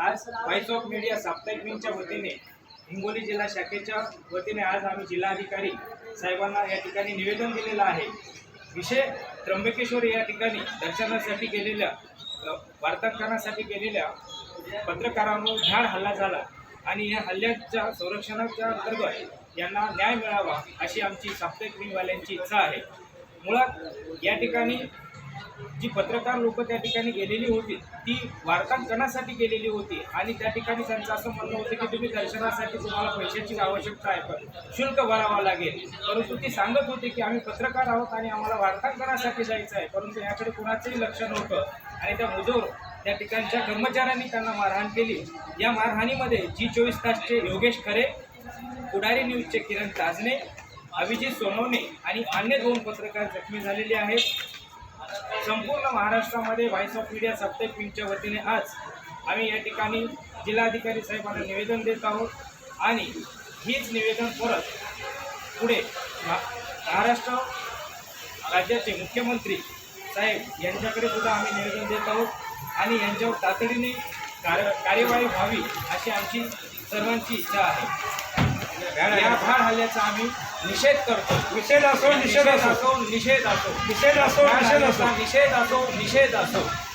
आज voice of media साप्ताहिक विंगच्या वतीने हिंगोली जिल्हा शाखेच्या वतीने आज आम्ही जिल्हाधिकारी साहेबांना या ठिकाणी निवेदन दिलेलं आहे. विषय त्र्यंबकेश्वर या ठिकाणी दर्शनासाठी गेलेल्या अ, वार्तांकनासाठी गेलेल्या पत्रकारांवर झाड हल्ला झाला आणि या हल्ल्याच्या संरक्षणाच्या अंतर्गत यांना न्याय मिळावा अशी आमची साप्ताहिक विंगवाल्यांची इच्छा आहे. मुळात या ठिकाणी जी पत्रकार लोक त्या ठिकाणी गेलेली होती ती वार्तांकनासाठी गेलेली होती आणि त्या ठिकाणी त्यांचं असं म्हणणं होतं की तुम्ही दर्शनासाठी तुम्हाला पैशाची आवश्यकता आहे पण शुल्क भरावा लागेल. परंतु ती सांगत होते की आम्ही पत्रकार आहोत आणि आम्हाला वार्तांकनासाठी जायचं आहे परंतु याकडे कुणाचंही लक्ष नव्हतं. आणि त्या मुजोर त्या ठिकाणच्या कर्मचाऱ्यांनी त्यांना मारहाण केली. या मारहाणीमध्ये जी चोवीस तासचे योगेश खरे पुढारी न्यूजचे किरण ताजने अभिजित सोनवणे आणि अन्य दोन पत्रकार जखमी झालेले आहेत. संपूर्ण महाराष्ट्रामध्ये व्हॉइस ऑफ मीडिया साप्ताहिक पिंकच्या वतीने आज आम्ही या ठिकाणी जिल्हाधिकारी साहेबांना निवेदन देत आहोत आणि हीच निवेदन परत पुढे महा- महाराष्ट्र राज्याचे मुख्यमंत्री साहेब यांच्याकडे सुद्धा आम्ही निवेदन देत आहोत आणि यांच्यावर तातडीने कार्य कार्यवाही व्हावी अशी आमची सर्वांची इच्छा आहे. या भाड हल्ल्याचा आम्ही निषेध करतो. निषेध असो निषेध असो. निषेध असो निषेध असो निषेध असो निषेध असो निषेध असो.